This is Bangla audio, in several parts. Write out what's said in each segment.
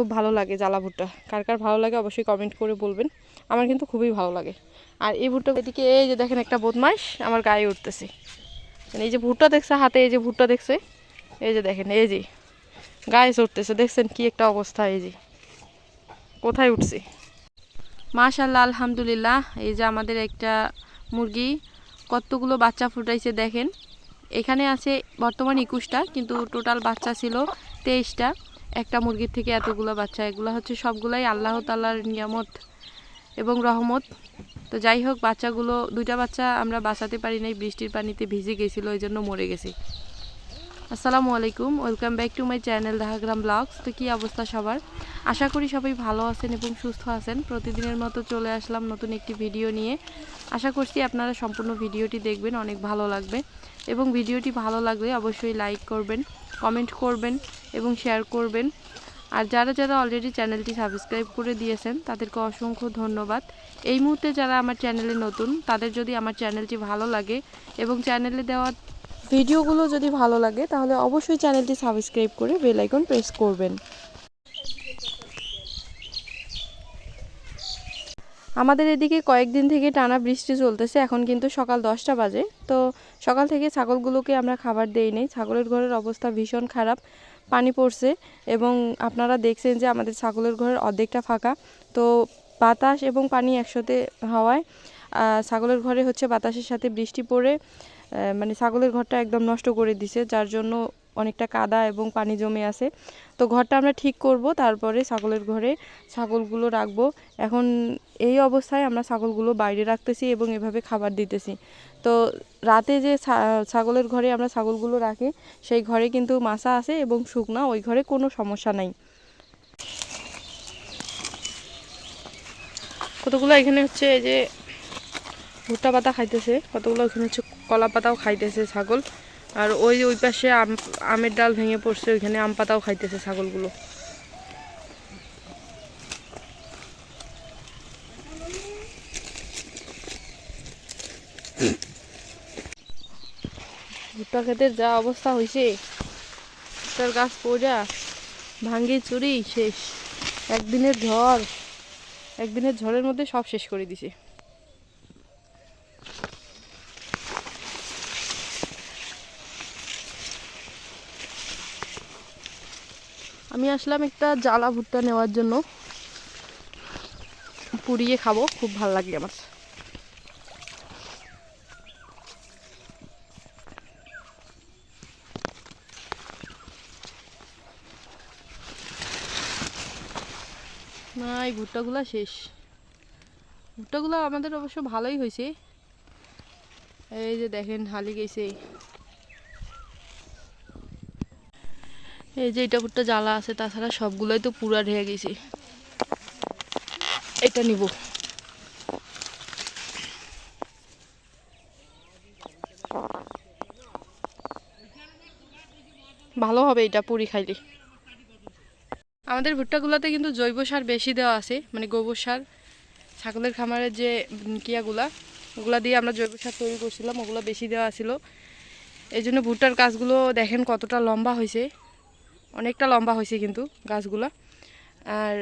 খুব ভালো লাগে জ্বালা ভুট্টা। কার কার ভালো লাগে অবশ্যই কমেন্ট করে বলবেন। আমার কিন্তু খুবই ভালো লাগে। আর এই ভুট্টা এদিকে এই যে দেখেন একটা বদমাস আমার গায়ে উঠতেছে। মানে এই যে ভুট্টা দেখছে, হাতে এই যে ভুট্টা দেখছে, এই যে দেখেন, এই যে গায়ে চড়তেছে। দেখছেন কি একটা অবস্থা এই যে। কোথায় উঠছে? মাশাল্লাহ আলহামদুলিল্লাহ, এই যে আমাদের একটা মুরগি কতগুলো বাচ্চা ফুটাইছে দেখেন। এখানে আছে বর্তমান একুশটা, কিন্তু টোটাল বাচ্চা ছিল তেইশটা। একটা মুরগির থেকে এতগুলো বাচ্চা, এগুলো হচ্ছে সবগুলাই আল্লাহ তাল্লার নিয়ামত এবং রহমত। তো যাই হোক, বাচ্চাগুলো, দুইটা বাচ্চা আমরা বাঁচাতে পারি নাই, বৃষ্টির পানিতে ভিজে গেছিল ওই জন্য মরে গেছে। আসসালামু আলাইকুম, welcome back to my channel Dahagram vlogs. তো কী অবস্থা সবার? আশা করি সবাই ভালো আছেন এবং সুস্থ আছেন। প্রতিদিনের মতো চলে আসলাম নতুন একটি ভিডিও নিয়ে। আশা করছি আপনারা সম্পূর্ণ ভিডিওটি দেখবেন, অনেক ভালো লাগবে। এবং ভিডিওটি ভালো লাগলে অবশ্যই লাইক করবেন, কমেন্ট করবেন। এবং শেয়ার করবেন। আর যারা যারা অলরেডি চ্যানেলটি সাবস্ক্রাইব করে দিয়েছেন, তাদেরকে অসংখ্য ধন্যবাদ। এই মুহূর্তে যারা আমার চ্যানেলে নতুন, তাদের যদি আমার চ্যানেলটি ভালো লাগে এবং চ্যানেলে দেওয়া ভিডিওগুলো যদি ভালো লাগে, তাহলে অবশ্যই চ্যানেলটি সাবস্ক্রাইব করে বেলাইকন প্রেস করবেন। আমাদের এদিকে কয়েকদিন থেকে টানা বৃষ্টি চলতেছে, এখন কিন্তু সকাল দশটা বাজে। তো সকাল থেকে ছাগলগুলোকে আমরা খাবার দেই নেই। ছাগলের ঘরের অবস্থা ভীষণ খারাপ, পানি পড়ছে এবং আপনারা দেখছেন যে আমাদের ছাগলের ঘরের অর্ধেকটা ফাঁকা। তো বাতাস এবং পানি একসাথে হওয়ায় ছাগলের ঘরে হচ্ছে বাতাসের সাথে বৃষ্টি পড়ে মানে ছাগলের ঘরটা একদম নষ্ট করে দিছে, যার জন্য অনেকটা কাদা এবং পানি জমে আছে। তো ঘরটা আমরা ঠিক করব, তারপরে ছাগলের ঘরে ছাগলগুলো রাখব। এখন এই অবস্থায় আমরা ছাগলগুলো বাইরে রাখতেছি এবং এভাবে খাবার দিতেছি। তো রাতে যে ছাগলের ঘরে আমরা ছাগলগুলো রাখি, সেই ঘরে কিন্তু মাছা আছে এবং শুকনা, ওই ঘরে কোনো সমস্যা নাই। কতগুলো এখানে হচ্ছে এই যে ভুট্টা পাতা খাইতেছে, কতগুলো এখানে হচ্ছে কলা পাতাও খাইতেছে ছাগল। আর ওই ওই পাশে আম আমের ডাল ভেঙে পড়ছে, ওইখানে আম পাতাও খাইতেছে ছাগলগুলো। ভুট্টা ক্ষেতের যা অবস্থা হয়েছে ভুট্টার গাছ পড়া ভাঙ্গি চুরি, শেষ। একদিনের ঝড়, একদিনের ঝড়ের মধ্যে সব শেষ করে দিছে। আমি আসলাম একটা জ্বালা ভুট্টা নেওয়ার জন্য। পুড়িয়ে খাব, খুব ভালো লাগে আমার। না, এই ভুট্টাগুলা শেষ। ভুট্টাগুলো আমাদের অবশ্য ভালোই হয়েছে। এই যে দেখেন, হালি গেছে। এই যে এটা ভুট্টা জ্বালা আছে, তাছাড়া সবগুলোই তো পুরা ঢেকে গেছে। এটা নিব। ভালো হবে এটা পুরি খাইলে। আমাদের ভুট্টাগুলোতে কিন্তু জৈব সার বেশি দেওয়া আছে মানে গোবর সার। ছাগলের খামারের যে কিয়াগুলা, ওগুলা দিয়ে আমরা জৈব সার তৈরি করছিলাম, ওগুলো বেশি দেওয়া ছিল। এই জন্য ভুট্টার কাজগুলো দেখেন কতটা লম্বা হয়েছে। অনেকটা লম্বা হয়েছে কিন্তু গাছগুলা। আর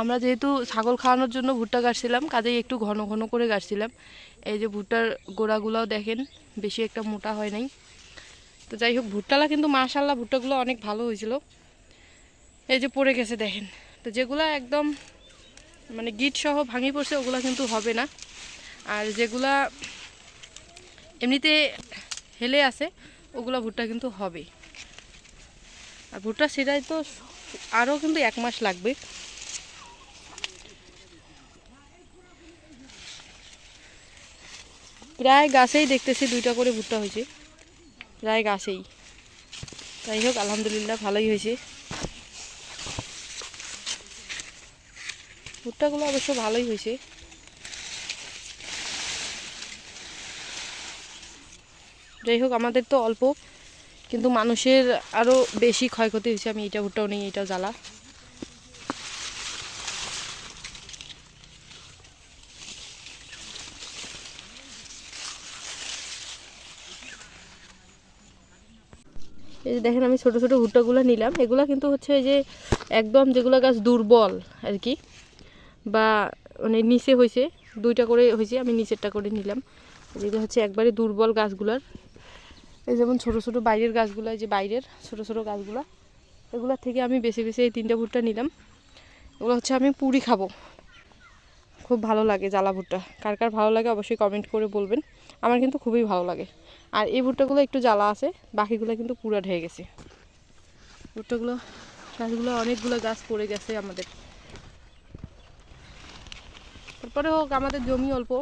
আমরা যেহেতু ছাগল খাওয়ানোর জন্য ভুট্টা গাছছিলাম কাজেই একটু ঘন ঘন করে গাছছিলাম এই যে ভুট্টার গোড়াগুলোও দেখেন, বেশি একটা মোটা হয় নাই। তো যাই হোক, ভুট্টালা কিন্তু মাশাল্লাহ ভুট্টাগুলো অনেক ভালো হয়েছিল। এই যে পড়ে গেছে দেখেন। তো যেগুলা একদম মানে গিট সহ ভাঙি পড়ছে, ওগুলা কিন্তু হবে না। আর যেগুলা এমনিতে হেলে আছে, ওগুলা ভুট্টা কিন্তু হবে। আর ভুট্টা সেটাই তো আরও কিন্তু এক মাস লাগবে। প্রায় গাছেই দেখতেছি দুইটা করে ভুট্টা হয়েছে। প্রায় গাছেই। যাই হোক, আলহামদুলিল্লাহ ভালোই হয়েছে। ভুট্টাগুলো অবশ্য ভালোই হয়েছে। যাই হোক, আমাদের তো অল্প। কিন্তু মানুষের আরও বেশি ক্ষয়ক্ষতি হয়েছে, আমি এটা ভুট্টাও নেই এটাও জ্বালা। এই যে দেখেন, আমি ছোট ছোট ভুট্টাগুলো নিলাম। এগুলো কিন্তু হচ্ছে এই যে একদম যেগুলো গাছ দুর্বল আর কি, বা মানে নিচে হয়েছে, দুইটা করে হয়েছে, আমি নিচেরটা করে নিলাম। যেগুলো হচ্ছে একবারে দুর্বল গাছগুলার এই যেমন ছোট ছোট বাইরের গাছগুলো যে বাইরের ছোট ছোট গাছগুলো এগুলোর থেকে আমি বেছে বেছে এই তিনটা ভুট্টা নিলাম। এগুলো হচ্ছে আমি পুরি খাব। খুব ভালো লাগে জ্বালা ভুট্টা। কার কার ভালো লাগে অবশ্যই কমেন্ট করে বলবেন। আমার কিন্তু খুবই ভালো লাগে। আর এই ভুট্টাগুলো একটু জ্বালা আছে, বাকিগুলো কিন্তু পুরা ঢেয়ে গেছে। ভুট্টাগুলো, গাছগুলো, অনেকগুলো গাছ পড়ে গেছে আমাদের। তারপরে হোক, আমাদের জমি অল্প।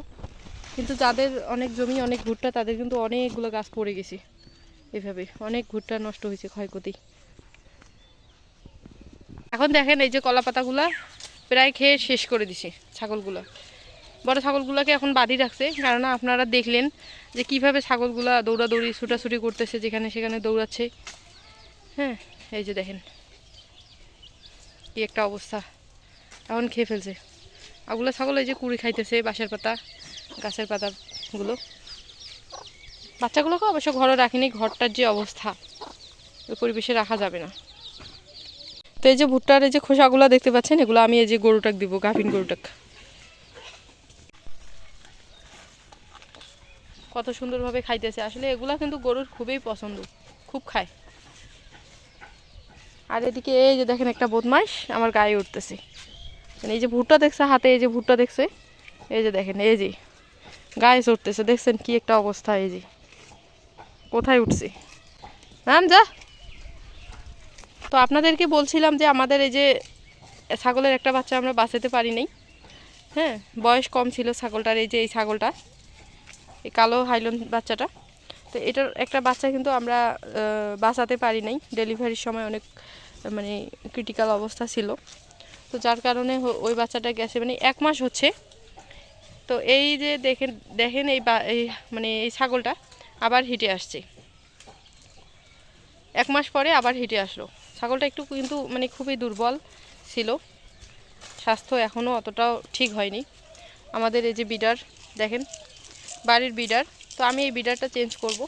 কিন্তু যাদের অনেক জমি, অনেক ভুট্টা, তাদের কিন্তু অনেকগুলো গাছ পড়ে গেছে। এভাবে অনেক ভুট্টা নষ্ট হয়েছে ক্ষয়ক্ষতি। এখন দেখেন এই যে কলা পাতাগুলা প্রায় খেয়ে শেষ করে দিছে ছাগলগুলো। বড় ছাগলগুলোকে এখন বাঁধি রাখছে, কারণ আপনারা দেখলেন যে কীভাবে ছাগলগুলা দৌড়াদৌড়ি, ছুটাছুটি করতেছে, যেখানে সেখানে দৌড়াচ্ছে। হ্যাঁ এই যে দেখেন। কি একটা অবস্থা। এখন খেয়ে ফেলছে। ওগুলো ছাগল এই যে কুড়ি খাইতেছে বাঁশের পাতা, গাছের পাতাগুলো। বাচ্চাগুলোকে অবশ্য ঘরে রাখিনি, ঘরটার যে অবস্থা, ওই পরিবেশে রাখা যাবে না। তো এই যে ভুট্টার এই যে খোসাগুলো দেখতে পাচ্ছেন, এগুলো আমি এই যে গরুটাক দিব, গাভিন গরুটাক। কত সুন্দরভাবে খাইতেছে। আসলে এগুলা কিন্তু গরুর খুবই পছন্দ, খুব খায়। আর এদিকে এই যে দেখেন একটা বদমাইশ, আমার গায়ে উঠতেছে। মানে এই যে ভুট্টা দেখছে, হাতে এই যে ভুট্টা দেখছে, এই যে দেখেন, এই যে গায়ে চড়তেছে। দেখছেন কি একটা অবস্থা, এই যে। কোথায় উঠছে? নাম যা। তো আপনাদেরকে বলছিলাম যে আমাদের এই যে ছাগলের একটা বাচ্চা আমরা বাঁচাতে পারি নাই। হ্যাঁ বয়স কম ছিল ছাগলটার, এই যে এই ছাগলটা, এই কালো হাইলন বাচ্চাটা। তো এটার একটা বাচ্চা কিন্তু আমরা বাঁচাতে পারি নাই। ডেলিভারির সময় অনেক মানে ক্রিটিক্যাল অবস্থা ছিল। তো যার কারণে ওই বাচ্চাটা গেছে মানে এক মাস হচ্ছে। তো এই যে দেখেন দেখেন এই মানে এই ছাগলটা আবার হিটে আসছে। এক মাস পরে আবার হিটে আসলো। ছাগলটা একটু কিন্তু মানে খুবই দুর্বল ছিল। স্বাস্থ্য এখনও অতটাও ঠিক হয়নি। আমাদের এই যে বিডার, দেখেন, বাড়ির বিডার। তো আমি এই বিডারটা চেঞ্জ করব।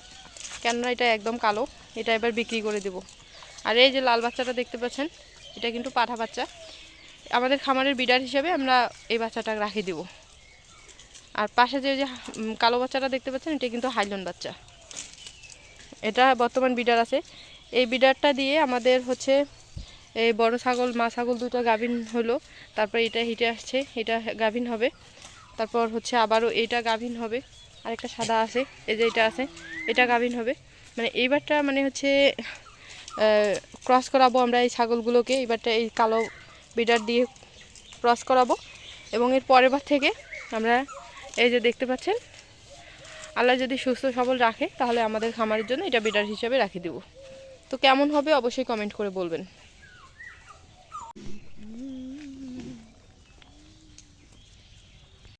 কেননা এটা একদম কালো। এটা এবার বিক্রি করে দেব। আর এই যে লাল বাচ্চাটা দেখতে পাচ্ছেন, এটা কিন্তু পাঠা বাচ্চা। আমাদের খামারের বিডার হিসেবে আমরা এই বাচ্চাটা রাখি দেব। আর পাশে যে যে কালো বাচ্চাটা দেখতে পাচ্ছেন, এটা কিন্তু হাইলন বাচ্চা। এটা বর্তমান বিডার আছে। এই বিডারটা দিয়ে আমাদের হচ্ছে, এই বড় ছাগল, মা ছাগল দুটো গাভিন হলো। তারপর এটা হিটে আসছে, এটা গাভিন হবে। তারপর হচ্ছে আবারও এটা গাভিন হবে। আরেকটা সাদা আছে, এই যে এটা আছে, এটা গাভিন হবে। মানে এইবারটা মানে হচ্ছে ক্রস করাবো আমরা এই ছাগলগুলোকে। এইবারটা এই কালো বিডার দিয়ে ক্রস করাবো। এবং এর পরের বার থেকে আমরা এই যে দেখতে পাচ্ছেন? আল্লাহ যদি সুস্থ, সবল রাখে, তাহলে আমাদের খামারের জন্য এটা বেটার হিসাবে রাখি দেবো। তো কেমন হবে অবশ্যই কমেন্ট করে বলবেন।